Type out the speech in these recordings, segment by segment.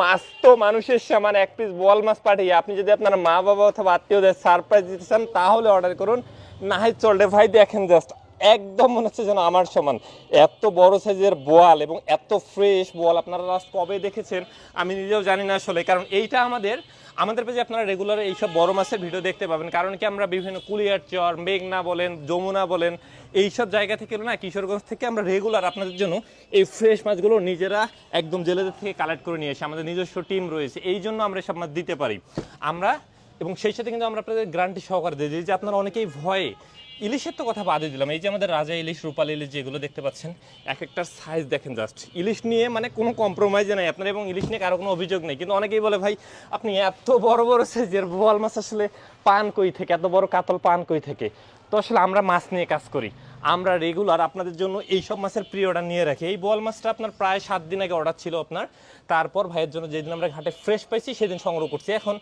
মাছ তো মানুষের সমান এক পিস বল মাছ পাঠিয়ে, আপনি যদি আপনার মা বাবা অথবা আত্মীয়দের সারপ্রাইজ দিতে চান, তাহলে অর্ডার করুন। না হয় চলবে, ভাই, দেখেন জাস্ট একদম মনে হচ্ছে যেন আমার সমান। এত বড় সাইজের বোয়াল এবং এত ফ্রেশ বোয়াল আপনারা লাস্ট কবে দেখেছেন আমি নিজেও জানি না আসলে, কারণ এইটা আমাদের আমাদের পেজে আপনারা রেগুলার এইসব বড় মাছের ভিডিও দেখতে পাবেন। কারণ কি আমরা বিভিন্ন কুলিয়ার চর, মেঘনা বলেন, যমুনা বলেন, এইসব জায়গা থেকে না কিশোরগঞ্জ থেকে আমরা রেগুলার আপনাদের জন্য এই ফ্রেশ মাছগুলো নিজেরা একদম জেলেদের থেকে কালেক্ট করে নিয়ে এসে আমাদের নিজস্ব টিম রয়েছে। এই জন্য আমরা এসব মাছ দিতে পারি। আমরা এবং সেই সাথে কিন্তু আমরা আপনাদের গ্যারান্টি সহকারে দিয়ে দিই যে আপনারা অনেকেই ভয়ে ইলিশের তো কথা বাদে দিলাম। এই যে আমাদের রাজা ইলিশ, রূপাল ইলিশ যেগুলো দেখতে পাচ্ছেন এক একটার সাইজ দেখেন জাস্ট ইলিশ নিয়ে মানে কোনো কম্প্রোমাইজে নাই আপনার, এবং ইলিশ নিয়ে কারও কোনো অভিযোগ নেই। কিন্তু অনেকেই বলে, ভাই, আপনি এত বড় বড় সাইজের বোয়াল মাছ আসলে পান কই থেকে? এত বড় কাতল পান কই থেকে? তো আসলে আমরা মাছ নিয়ে কাজ করি। আমরা রেগুলার আপনাদের জন্য এই সব মাছের প্রি অর্ডার নিয়ে রাখি। এই বোয়াল মাছটা আপনার প্রায় সাত দিন আগে অর্ডার ছিল আপনার। তারপর ভাইয়ের জন্য যেদিন আমরা ঘাটে ফ্রেশ পাইছি, সেদিন সংগ্রহ করছি। এখন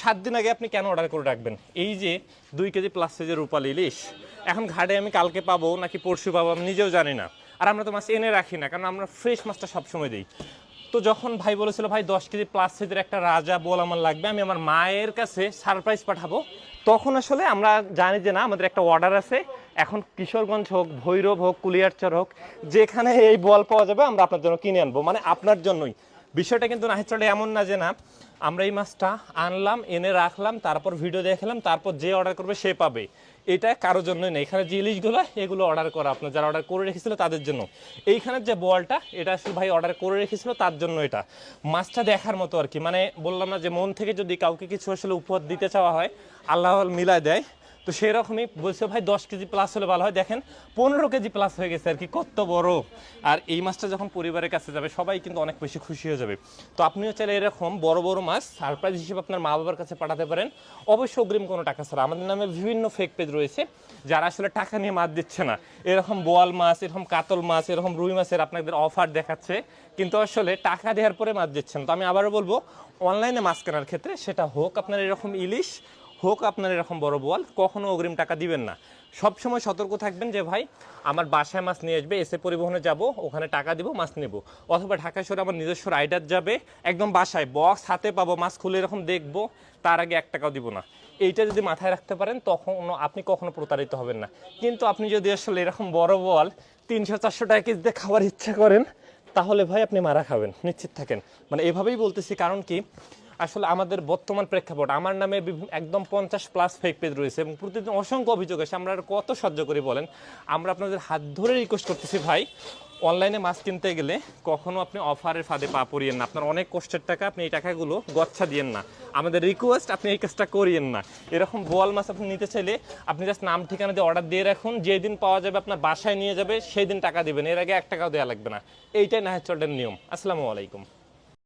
সাত দিন আগে আপনি কেন অর্ডার করে রাখবেন? এই যে দুই কেজি প্লাস সাইজের রূপালি ইলিশ, এখন ঘাটে আমি কালকে পাবো নাকি পরশু পাবো আমি নিজেও জানি না। আর আমরা তো মাছ এনে রাখি না, কারণ আমরা ফ্রেশ মাছটা সবসময় দিই। তো যখন ভাই বলেছিল, ভাই, দশ কেজি প্লাস সাইজের একটা রাজা বল আমার লাগবে, আমি আমার মায়ের কাছে সারপ্রাইজ পাঠাবো। তখন আসলে আমরা জানি যে, না, আমাদের একটা অর্ডার আছে। এখন কিশোরগঞ্জ হোক, ভৈরব হোক, কুলিয়ারচর হোক, যেখানে এই বল পাওয়া যাবে, আমরা আপনার জন্য কিনে আনব। মানে আপনার জন্যই। বিষয়টা কিন্তু নাহিচলে এমন না যে, না, আমরা এই মাছটা আনলাম, এনে রাখলাম, তারপর ভিডিও দেখলাম, তারপর যে অর্ডার করবে সে পাবে। এটা কারোর জন্য নেই। এখানে যে ইলিশগুলো, এগুলো অর্ডার করা আপনার, যারা অর্ডার করে রেখেছিল তাদের জন্য। এইখানের যে বলটা এটা আসলে ভাই অর্ডার করে রেখেছিল, তার জন্য এটা। মাছটা দেখার মতো আর কি। মানে বললাম না যে মন থেকে যদি কাউকে কিছু আসলে উপহার দিতে চাওয়া হয় আল্লাহ মিলায় দেয়। তো সেরকমই বলছে, ভাই, দশ কেজি প্লাস হলে ভালো হয়। দেখেন, পনেরো কেজি প্লাস হয়ে গেছে আর কি, কত বড়। আর এই মাছটা যখন পরিবারের কাছে যাবে, সবাই কিন্তু অনেক বেশি খুশি হয়ে যাবে। তো আপনিও চাইলে এরকম বড় বড় মাছ সারপ্রাইজ হিসেবে আপনার মা বাবার কাছে পাঠাতে পারেন। অবশ্যই অগ্রিম কোনো টাকা ছাড়া। আমাদের নামে বিভিন্ন ফেক পেজ রয়েছে, যারা আসলে টাকা নিয়ে মাছ দিচ্ছে না। এরকম বোয়াল মাছ, এরকম কাতল মাছ, এরকম রুই মাছের আপনাদের অফার দেখাচ্ছে, কিন্তু আসলে টাকা দেওয়ার পরে মাছ দিচ্ছেন। তো আমি আবারও বলব অনলাইনে মাছ কেনার ক্ষেত্রে সেটা হোক। আপনার এরকম ইলিশ হোক আপনার এরকম বড় বোয়াল কখনো অগ্রিম টাকা দিবেন না। সব সময় সতর্ক থাকবেন যে, ভাই, আমার বাসায় মাছ নিয়ে আসবে, এসে পরিবহনে যাব, ওখানে টাকা দিব, মাছ নেব। অথবা ঢাকা শহরে আমার নিজস্ব রাইডার যাবে, একদম বাসায় বক্স হাতে পাবো, মাছ খুলে এরকম দেখব, তার আগে এক টাকাও দিব না। এইটা যদি মাথায় রাখতে পারেন তখন আপনি কখনো প্রতারিত হবেন না। কিন্তু আপনি যদি আসলে এরকম বড় বল, তিনশো, চারশো টাকা কেজিতে খাওয়ার ইচ্ছা করেন, তাহলে ভাই আপনি মারা খাবেন, নিশ্চিত থাকেন। মানে এভাবেই বলতেছি, কারণ কি আসলে আমাদের বর্তমান প্রেক্ষাপট, আমার নামে একদম পঞ্চাশ প্লাস ফেক পেজ রয়েছে এবং প্রতিদিন অসংখ্য অভিযোগ আছে আমরা আর কত সহ্য করি বলেন? আমরা আপনাদের হাত ধরে রিকোয়েস্ট করতেছি ভাই অনলাইনে মাছ কিনতে গেলে কখনো আপনি অফারের ফাঁদে পা পড়িয়েন না। আপনার অনেক কষ্টের টাকা, আপনি এই টাকাগুলো গচ্ছা দিয়েন না। আমাদের রিকোয়েস্ট আপনি এই কাজটা করিয়েন না। এরকম বোয়াল মাছ আপনি নিতে চাইলে আপনি জাস্ট নাম, ঠিকানা দিয়ে অর্ডার দিয়ে রাখুন, যেদিন পাওয়া যাবে আপনার বাসায় নিয়ে যাবে সেই দিন টাকা দিবেন। এর আগে এক টাকাও দেওয়া লাগবে না। এইটাই নাহের চলের নিয়ম। আসসালামু আলাইকুম।